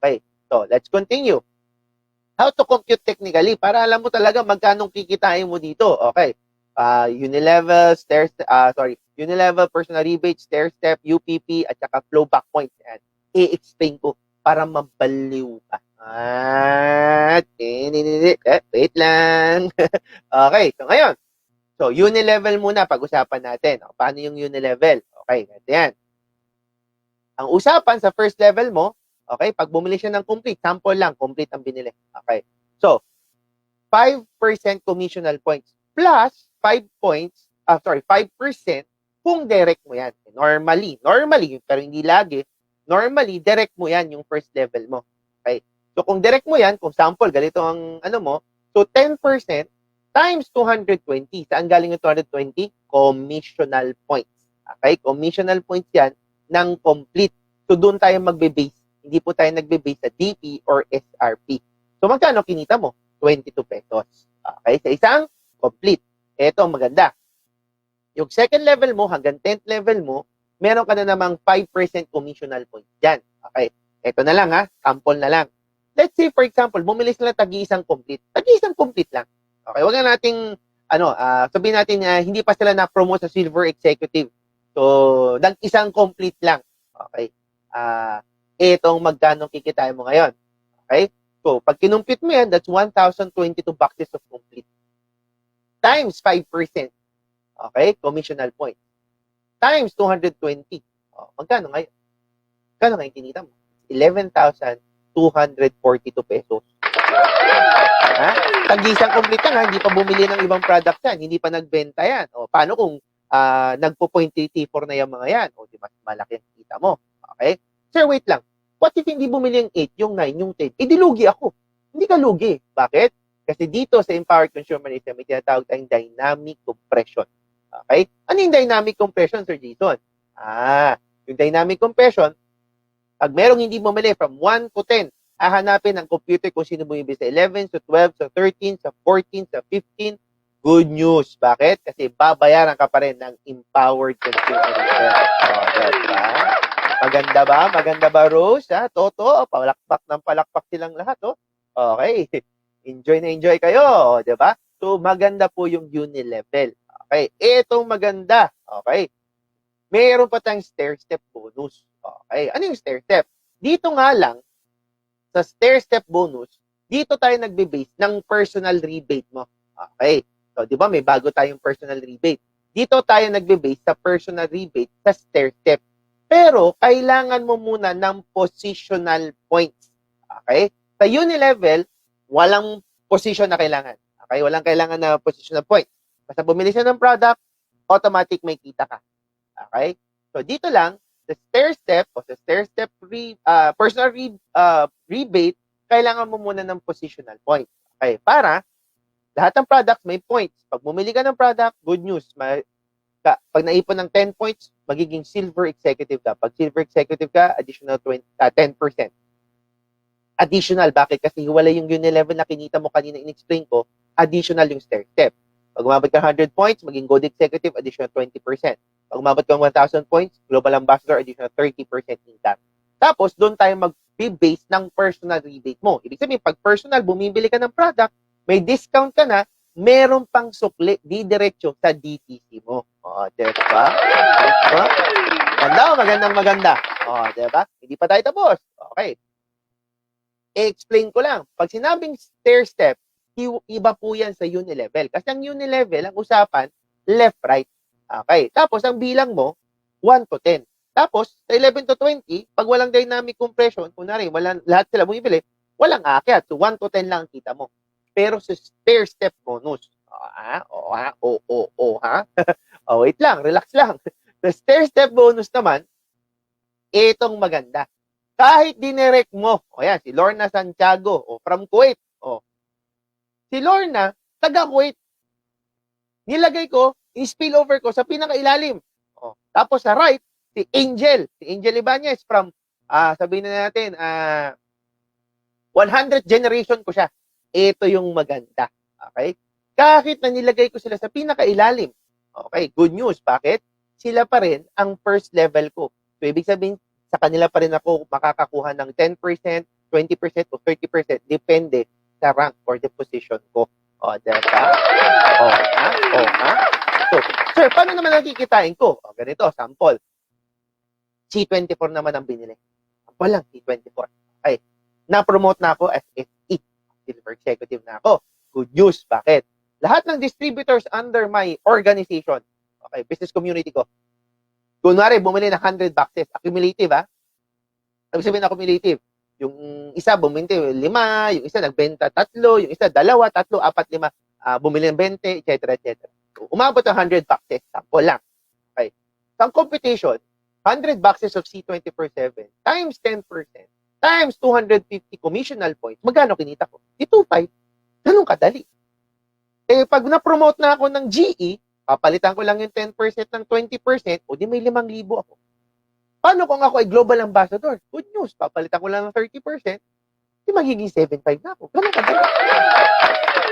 Okay. So, let's continue. How to compute technically para alam mo talaga magkano kikitain mo dito. Okay. Uh, unilevel, stair, uh, sorry, unilevel, personal rebate, stair step, UPP, at saka flow back points. Yan. I-explain ko para mabaliw ka. At, eh, wait lang. okay, so ngayon, so unilevel muna pag-usapan natin. O, paano yung unilevel? Okay, ganito yan. Ang usapan sa first level mo, okay, pag bumili siya ng complete, sample lang, complete ang binili. Okay, so, 5% commissional points plus 5 points, ah, sorry, 5% kung direct mo yan. Normally, normally, pero hindi lagi, normally, direct mo yan yung first level mo. Okay? So, kung direct mo yan, kung sample, ganito ang ano mo, so 10% times 220. Saan galing yung 220? Commissional points. Okay? Commissional points yan ng complete. So, doon tayo magbe-base. Hindi po tayo nagbe-base sa DP or SRP. So, magkano kinita mo? 22 pesos. Okay? Sa isang complete. Ito maganda. Yung second level mo hanggang 10th level mo, meron ka na namang 5% commissional points dyan. Okay? Ito na lang ha, sample na lang. Let's say for example, bumili sila tagi-isang complete. Tagi-isang complete lang. Okay, wag na nating ano, uh, sabihin natin na uh, hindi pa sila na-promote sa silver executive. So, nag-isang complete lang. Okay? Ah, uh, etong magkano kikitain mo ngayon. Okay? So, pag kinumpit mo yan, that's 1,022 boxes of complete. Times 5%. Okay? Commissional point. Times 220. Oh, magkano ngayon? Magkano ngayon kinita mo? 11,242 pesos. Ha? Tag-isang complete lang ha, hindi pa bumili ng ibang products yan, hindi pa nagbenta yan. O, paano kung uh, nagpo-point T4 na yung mga yan? O, di mas malaki ang kita mo. Okay? Sir, wait lang. What if hindi bumili yung 8, yung 9, yung 10? Eh, di lugi ako. Hindi ka lugi. Bakit? Kasi dito sa empowered consumerism, may tinatawag tayong dynamic compression. Okay? Ano yung dynamic compression, Sir Jason? Ah, yung dynamic compression, pag merong hindi bumili from 1 to 10, hahanapin ng computer kung sino bumibili sa 11, sa 12, sa 13, sa 14, sa 15. Good news. Bakit? Kasi babayaran ka pa rin ng empowered consumerism. Oh? Maganda ba? Maganda ba, Rose? Ha? Toto, palakpak ng palakpak silang lahat. Oh. Okay. Enjoy na enjoy kayo. Di ba? So, maganda po yung unilevel. Okay. Itong maganda. Okay. Meron pa tayong stair-step bonus. Okay. Ano yung stair-step? Dito nga lang, sa stair-step bonus, dito tayo nagbe-base ng personal rebate mo. Okay. So, di ba may bago tayong personal rebate. Dito tayo nagbe-base sa personal rebate sa stair-step. Pero, kailangan mo muna ng positional points. Okay? Sa unilevel, walang position na kailangan. Okay? Walang kailangan na positional points. Basta bumili siya ng product, automatic may kita ka. Okay? So, dito lang, sa stair step o sa stair step re, uh, personal re, uh, rebate, kailangan mo muna ng positional points. Okay? Para lahat ng products may points. Pag bumili ka ng product, good news. May, ka, pag naipon ng 10 points, magiging silver executive ka. Pag silver executive ka, additional 20, uh, 10%. Additional, bakit? Kasi hiwalay yung unilevel na kinita mo kanina in-explain ko, additional yung stair step. Pag umabot ka 100 points, maging gold executive, additional 20%. Pag umabot ka 1,000 points, global ambassador, additional 30% income. Tapos, doon tayo mag-base ng personal rebate mo. Ibig sabihin, pag personal, bumibili ka ng product, may discount ka na, meron pang sukli, di diretso sa DTC mo. O, diba? Diba? Ganda o magandang maganda? O, diba? Hindi pa tayo tapos. Okay. I-explain ko lang. Pag sinabing stair step, iba po yan sa unilevel. Kasi ang unilevel, ang usapan, left-right. Okay. Tapos, ang bilang mo, 1 to 10. Tapos, sa 11 to 20, pag walang dynamic compression, kunwari, walang, lahat sila bumibili, walang akyat. So, 1 to 10 lang ang kita mo. Pero sa stair step bonus, ah, o, ha, o, o, o, ha? oh, wait lang, relax lang. Sa stair step bonus naman, itong maganda. Kahit dinirect mo, o yan, si Lorna Santiago, o from Kuwait, o, si Lorna, taga Kuwait. Nilagay ko, in-spillover ko sa pinakailalim. O, tapos sa right, si Angel, si Angel Ibanez from, ah, sabihin na natin, ah, 100 generation ko siya. Ito yung maganda. Okay? Kahit na nilagay ko sila sa pinakailalim. Okay, good news. Bakit? Sila pa rin ang first level ko. So, ibig sabihin, sa kanila pa rin ako makakakuha ng 10%, 20% o 30%, depende sa rank or the position ko. O, diba? O, ha? O, ha? So, sir, paano naman nakikitain ko? O, ganito, sample. C24 naman ang binili. Sample lang, C24. Okay. Na-promote na ako as SE. Silver executive na ako. Good news. Bakit? Lahat ng distributors under my organization, okay, business community ko, kunwari, bumili ng 100 boxes, accumulative, ha? Sabi sabihin na cumulative. Yung isa bumili lima, yung isa nagbenta tatlo, yung isa dalawa, tatlo, apat, lima, ah, bumili ng 20, etc. etc. Umabot ang 100 boxes, sample lang. Okay. So, ang competition, 100 boxes of C20 per 7 times 10% times 250 commissional points, magkano kinita ko? Di 2.5. Ganun kadali. Eh, pag na-promote na ako ng GE, papalitan ko lang yung 10% ng 20%, o di may 5,000 ako. Paano kung ako ay global ambassador? Good news, papalitan ko lang ng 30%, di magiging 7.5 na ako. Ganun kadali.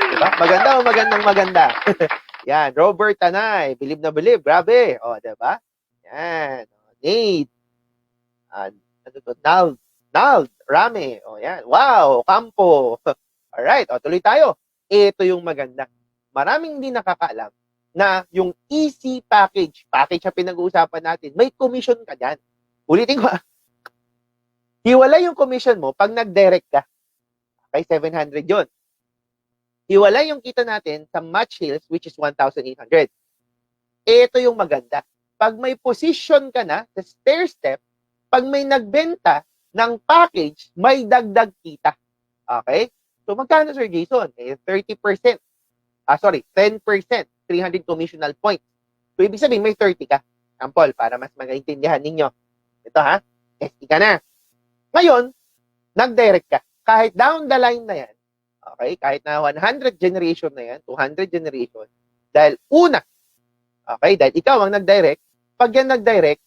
Diba? Maganda o magandang maganda? Yan, Robert Tanay, believe na believe, grabe. O, diba? Yan, Nate. Ah, ano to? Nald. Nald, Rame. O, yan. Wow, Campo. Alright, o, tuloy tayo. Ito yung maganda. Maraming hindi nakakaalam na yung easy package, package na pinag-uusapan natin, may commission ka dyan. Ulitin ko, ah. hiwalay yung commission mo pag nag-direct ka. Okay, 700 yon. Hiwalay yung kita natin sa match sales, which is 1,800. Ito yung maganda. Pag may position ka na sa stair step, pag may nagbenta ng package, may dagdag kita. Okay? So, magkano, Sir Jason? Eh, 30%. Ah, sorry, 10%. 300 commissional points. So, ibig sabihin, may 30 ka. Sample, para mas magaintindihan ninyo. Ito ha, SE ka na. Ngayon, nag-direct ka. Kahit down the line na yan, okay, kahit na 100 generation na yan, 200 generation, dahil una, okay, dahil ikaw ang nag-direct, pag yan nag-direct,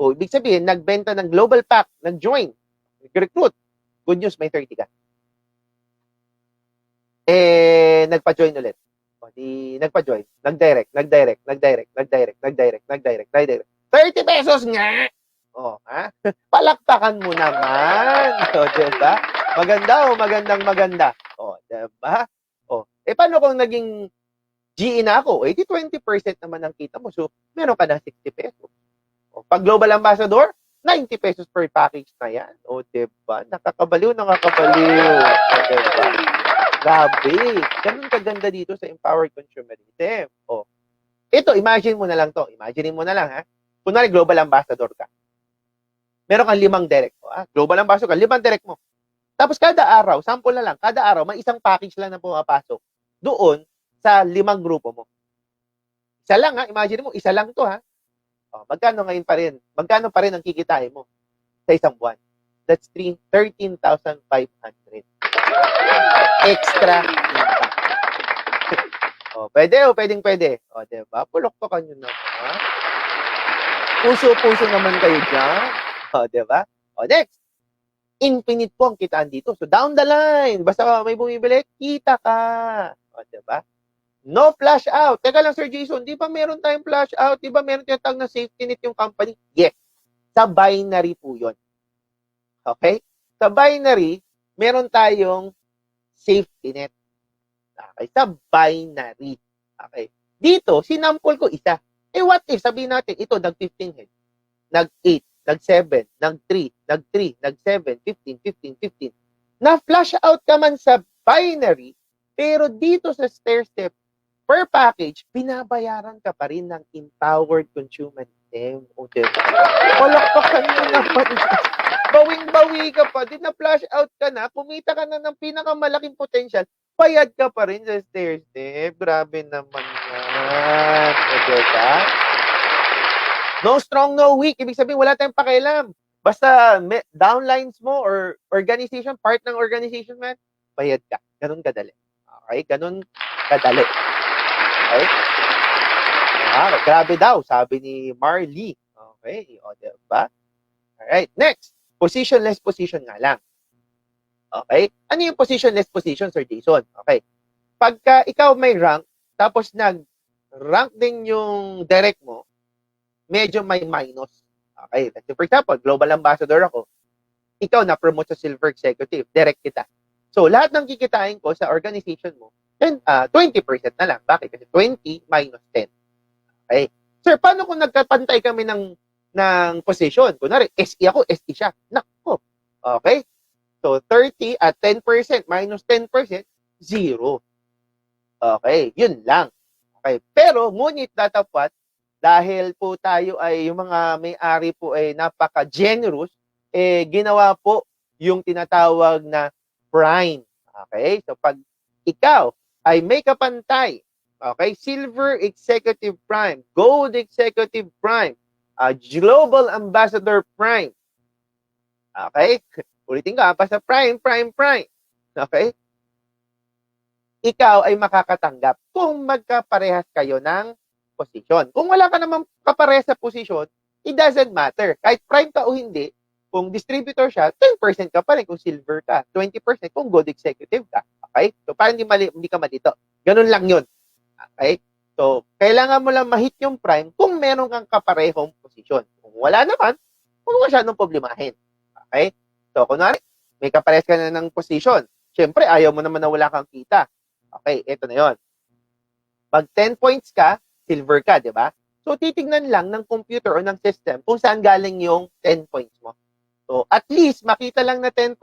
o ibig sabihin, nagbenta ng global pack, nag-join, nag-recruit, good news, may 30 ka. Eh, nagpa-join ulit. O, di, nagpa-join, nag-direct, nag-direct, nag-direct, nag-direct, nag-direct, nag-direct, nag-direct. 30 pesos nga! O, ha? Palakpakan mo naman. O, diba? Maganda o magandang maganda. O, diba? O, eh, paano kung naging GE na ako? Eh, di 20% naman ang kita mo. So, meron ka na 60 pesos. Pag global ambassador, 90 pesos per package na yan. O, diba? Nakakabaliw, nakakabaliw. O, diba? Grabe. Ganun kaganda dito sa empowered consumerism. O, ito, imagine mo na lang to. Imagine mo na lang, ha? Kunwari, global ambassador ka. Meron kang limang direct mo. Ah, global ambassador ka, limang direct mo. Tapos kada araw, sample na lang, kada araw, may isang package lang na pumapasok doon sa limang grupo mo. Isa lang ha, imagine mo, isa lang to ha. Oh, magkano ngayon pa rin? Magkano pa rin ang kikitain mo sa isang buwan? That's three- 13,500. Extra oh, pwede o pwedeng pwede. O, oh, diba? Pulok pa kanyo na ha? Puso-puso naman kayo dyan. O, diba? O, next. Infinite po ang kitaan dito. So, down the line, basta may bumibili, kita ka. O, diba? No flash out. Teka lang, Sir Jason, di ba meron tayong flash out? Di ba meron tinatag na safety net yung company? Yes. Sa binary po yun. Okay? Sa binary, meron tayong safety net. Okay? Sa binary. Okay? Dito, sinample ko isa. Eh, what if, sabihin natin, ito, nag-15 head, nag-8, nag-7, nag-3, nag-3, nag-7, 15, 15, 15. Na-flash out ka man sa binary, pero dito sa stair step, per package, binabayaran ka pa rin ng empowered consumerism. O, diba? Palakpakan mo naman. Bawing-bawi ka pa. Di na-flash out ka na, kumita ka na ng pinakamalaking potential, bayad ka pa rin sa stair step. Grabe naman yan. O, diba? No strong, no weak. Ibig sabihin, wala tayong pakialam. Basta may, downlines mo or organization, part ng organization man, bayad ka. Ganun kadali. Okay? Ganun kadali. Okay? Ah, grabe daw, sabi ni Marley. Okay, o diba? Alright, next. Positionless position nga lang. Okay? Ano yung positionless position, Sir Jason? Okay. Pagka ikaw may rank, tapos nag-rank din yung direct mo, medyo may minus. Okay, let's say, for example, global ambassador ako. ikaw na-promote sa silver executive, direct kita. So, lahat ng kikitain ko sa organization mo, then, ah, 20% na lang. Bakit? Kasi 20 minus 10. Okay? Sir, paano kung nagkapantay kami ng ng position? Kunwari, SE ako, SE siya. Nako. Okay? So, 30 at 10% minus 10%, zero. Okay? Yun lang. Okay? Pero, ngunit datapat, dahil po tayo ay, yung mga may-ari po ay napaka-generous, eh, ginawa po yung tinatawag na prime. Okay? So, pag ikaw ay may kapantay, okay, silver executive prime, gold executive prime, uh, global ambassador prime, okay, ulitin ko, ah, basta prime, prime, prime, okay, ikaw ay makakatanggap kung magkaparehas kayo ng posisyon. Kung wala ka namang kaparehas sa posisyon, it doesn't matter. Kahit prime ka o hindi, kung distributor siya, 10% ka pa rin kung silver ka, 20% kung gold executive ka. Okay? So, parang hindi, mali, hindi ka malito. Ganun lang yun. Okay? So, kailangan mo lang mahit yung prime kung meron kang kaparehong posisyon. Kung wala naman, huwag masyadong problemahin. Okay? So, kunwari, may kaparehas ka na ng posisyon. Siyempre, ayaw mo naman na wala kang kita. Okay, ito na yon. Pag 10 points ka, silver ka, di ba? So, titignan lang ng computer o ng system kung saan galing yung 10 points mo. So, at least makita lang na 10%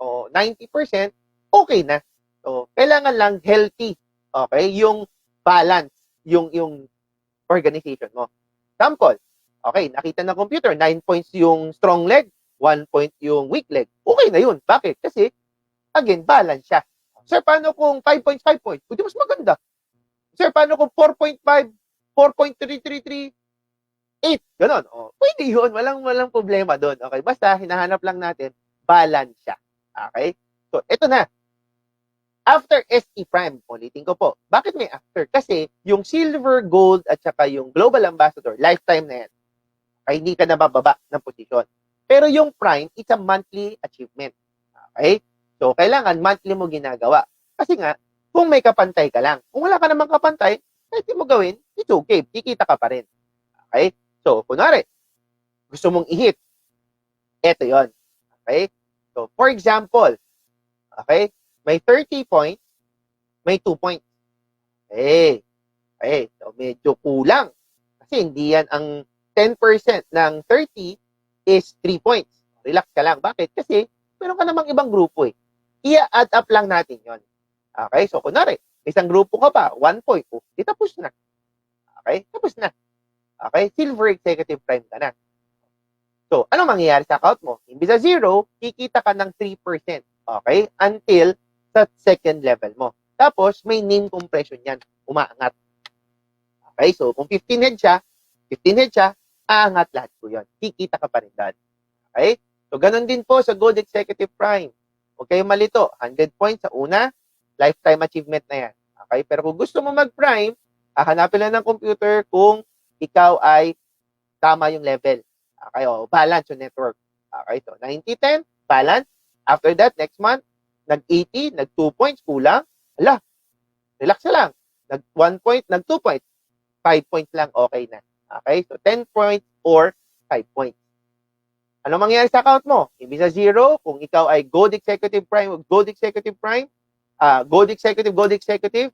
o 90%, okay na. So, kailangan lang healthy, okay, yung balance, yung yung organization mo. Example, okay, nakita ng computer, 9 points yung strong leg, 1 point yung weak leg. Okay na yun. Bakit? Kasi, again, balance siya. Sir, paano kung 5 points, 5 points? Pwede mas maganda. Sir, paano kung 4.5, 4.333, 8, ganon. O, pwede yun. Walang, walang problema doon. Okay, basta hinahanap lang natin, balance siya. Okay? So, ito na. After SE Prime, ulitin ko po. Bakit may after? Kasi yung silver, gold, at saka yung global ambassador, lifetime na yan. Okay, hindi ka nabababa ng posisyon. Pero yung prime, it's a monthly achievement. Okay? So, kailangan monthly mo ginagawa. Kasi nga, kung may kapantay ka lang. Kung wala ka namang kapantay, kahit mo gawin, it's okay. Kikita ka pa rin. Okay? So, kunwari, gusto mong i-hit. Ito yon Okay? So, for example, okay, may 30 points, may 2 points. Okay. Okay. So, medyo kulang. Kasi hindi yan ang 10% ng 30 is 3 points. Relax ka lang. Bakit? Kasi meron ka namang ibang grupo eh. I-add up lang natin yon Okay? So, kunwari, isang grupo ka pa, 1 point. Oh, di tapos na. Okay? Tapos na. Okay? Silver executive prime ka na. So, ano mangyayari sa account mo? Imbis sa zero, kikita ka ng 3%. Okay? Until sa second level mo. Tapos, may name compression yan. Umaangat. Okay? So, kung 15 head siya, 15 head siya, aangat lahat po yun. Kikita ka pa rin doon. Okay? So, ganun din po sa Gold Executive Prime. Huwag kayong malito. 100 points sa una, lifetime achievement na yan. Okay? Pero kung gusto mo mag-prime, hahanapin lang ng computer kung ikaw ay tama yung level. Okay? O, balance yung network. Okay? So, 90-10, balance. After that, next month, nag-80, nag-2 points, kulang. Ala, relax na lang. Nag-1 point, nag-2 points. 5 points lang, okay na. Okay? So, 10 points or 5 points. Ano mangyayari sa account mo? Ibig sa zero, kung ikaw ay Gold Executive Prime, Gold Executive Prime, uh, Gold Executive, Gold Executive,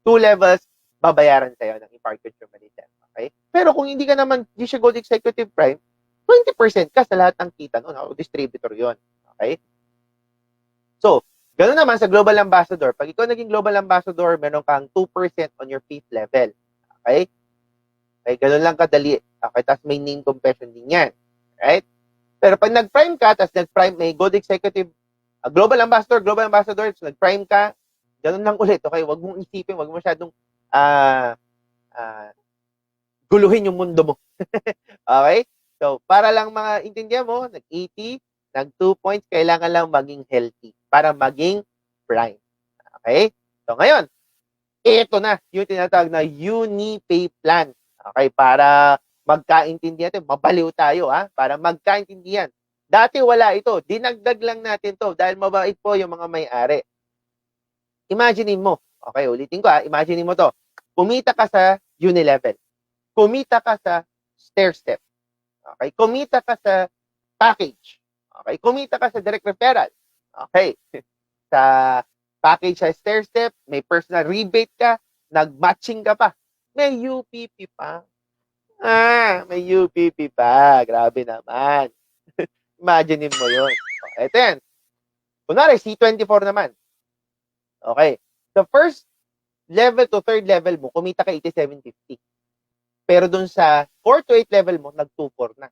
two levels, babayaran sa'yo ng imparted humanitan. Okay? Pero kung hindi ka naman, hindi siya Gold Executive Prime, 20% ka sa lahat ng kita nun. No? Distributor yon Okay? So, ganoon naman sa Global Ambassador. Pag ikaw naging Global Ambassador, meron kang 2% on your fifth level. Okay? Okay, ganun lang kadali. Okay, tapos may name compression din yan. Right? Pero pag nag-prime ka, tapos nag-prime, may Gold Executive, uh, Global Ambassador, Global Ambassador, tapos nag-prime ka, ganun lang ulit. Okay, wag mong isipin, wag mo masyadong uh, uh, guluhin yung mundo mo. okay? So, para lang mga intindihan mo, nag-80, nag-2 points, kailangan lang maging healthy para maging prime. Okay? So, ngayon, ito na yung tinatawag na Unipay Plan. Okay? Para magkaintindihan tayo, mabaliw tayo ha, para magkaintindihan. Dati wala ito, dinagdag lang natin to dahil mabait po yung mga may-ari. Imagine mo, okay, ulitin ko ha, imagine mo to, kumita ka sa unilevel, kumita ka sa stair step, okay, kumita ka sa package, Okay, kumita ka sa direct referral. Okay. Sa package sa stair step, may personal rebate ka, nag-matching ka pa. May UPP pa. Ah, may UPP pa. Grabe naman. Imaginein mo yun. Ito yan. Kunwari, C24 naman. Okay. The first level to third level mo, kumita ka 8750. Pero dun sa 4 to 8 level mo, nag-24 na.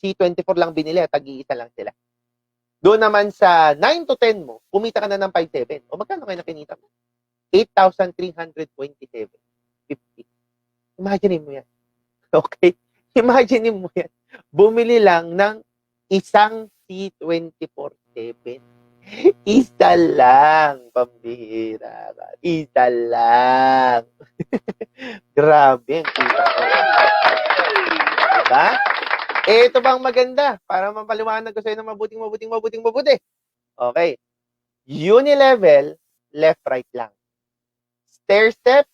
C24 lang binili, tag-iisa lang sila. Doon naman sa 9 to 10 mo, kumita ka na ng 5.7. O magkano kayo nakinita mo? 8,327.50. Imagine mo yan. Okay? Imagine mo yan. Bumili lang ng isang C24-7. Isa lang, pambihira. ka. Isa lang. Grabe ang kita ko. Diba? Eh, ito bang maganda? Para mapaliwanag ko sa inyo ng mabuting, mabuting, mabuting, mabuti. Okay. Unilevel, left, right lang. Stair step,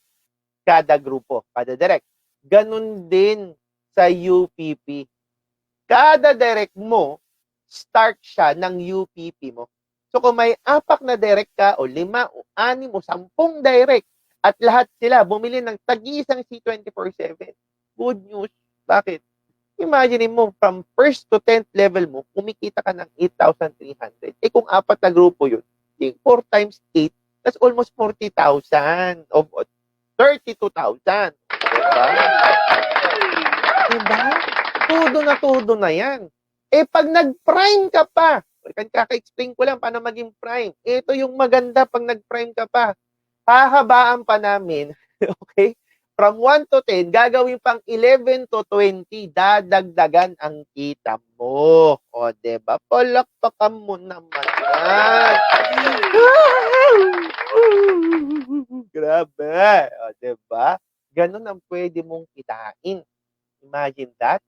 kada grupo, kada direct. Ganun din sa UPP. Kada direct mo, start siya ng UPP mo. So kung may apak na direct ka, o lima, o anim, o sampung direct, at lahat sila bumili ng tag-iisang C24-7, good news. Bakit? Imagine mo, from first to 10th level mo, kumikita ka ng 8,300. Eh kung apat na grupo yun, 4 times 8, that's almost 40,000 of 32,000. Diba? Diba? Todo na todo na yan. Eh, pag nag-prime ka pa, kaka-explain ko lang paano maging prime. Ito yung maganda pag nag-prime ka pa. Hahabaan pa namin, okay? From 1 to 10, gagawin pang 11 to 20, dadagdagan ang kita mo. O, diba? Palakpakan mo naman. Grabe. O, diba? Ganun ang pwede mong kitain. Imagine that.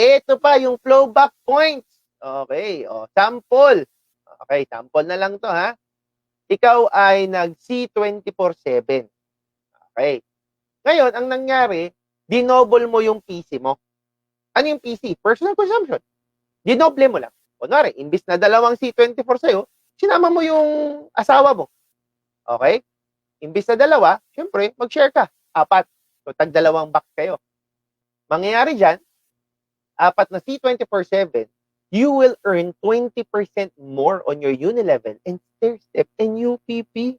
Ito pa yung flow back points. Okay. O, sample. Okay, sample na lang to ha. Ikaw ay nag C24-7. Okay. Ngayon, ang nangyari, dinoble mo yung PC mo. Ano yung PC? Personal consumption. Dinoble mo lang. Kunwari, imbis na dalawang C24 sa'yo, sinama mo yung asawa mo. Okay? Imbis na dalawa, syempre, mag-share ka. Apat. So, tag dalawang box kayo. Mangyayari dyan, apat na C24-7, you will earn 20% more on your Unilevel and stair step and UPP.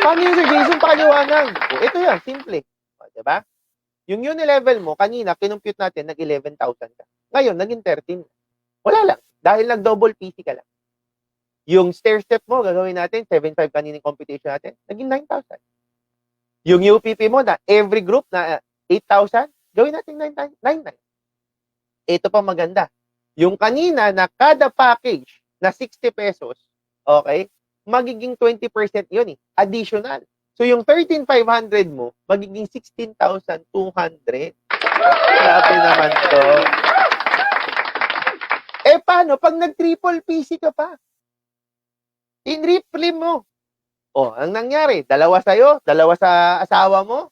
Paano yun, Sir Jason? Pakaliwanag. O, ito yan, simple. O, diba? Yung Unilevel mo, kanina, kinumpute natin, nag 11,000 ka. Ngayon, naging 13. Wala lang. Dahil nag-double PC ka lang. Yung stair step mo, gagawin natin, 7.5 kaninang computation natin, naging 9,000. Yung UPP mo na every group na uh, 8,000, gawin natin 9,900. Ito pa maganda. Yung kanina na kada package na 60 pesos, okay, magiging 20% yun eh, additional. So yung 13,500 mo, magiging 16,200. Grabe naman to. Eh paano pag nag-triple PC ka pa? In-replay mo. Oh, ang nangyari, dalawa sa'yo, dalawa sa asawa mo,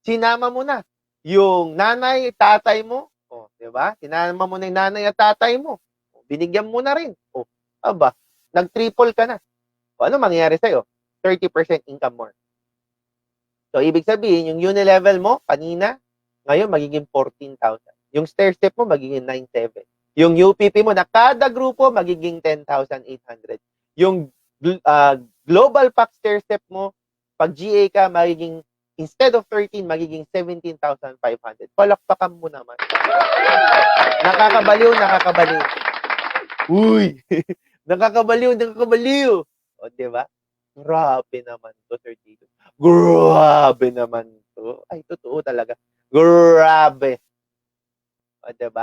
sinama mo na. Yung nanay, tatay mo, oh, di ba? Sinama mo na yung nanay at tatay mo. Oh, binigyan mo na rin. Oh, aba, nag-triple ka na. O ano mangyayari sa'yo? 30% income more. So, ibig sabihin, yung unilevel mo, kanina, ngayon, magiging 14,000. Yung stair step mo, magiging 9,700. Yung UPP mo na kada grupo, magiging 10,800. Yung uh, global pack stair step mo, pag GA ka, magiging, instead of 13, magiging 17,500. Palakpakan mo naman. Nakakabaliw, nakakabaliw. Uy! nakakabaliw, nakakabaliw. O, di ba? Grabe naman to, Sir Tito. Grabe naman to. Ay, totoo talaga. Grabe. O, di ba?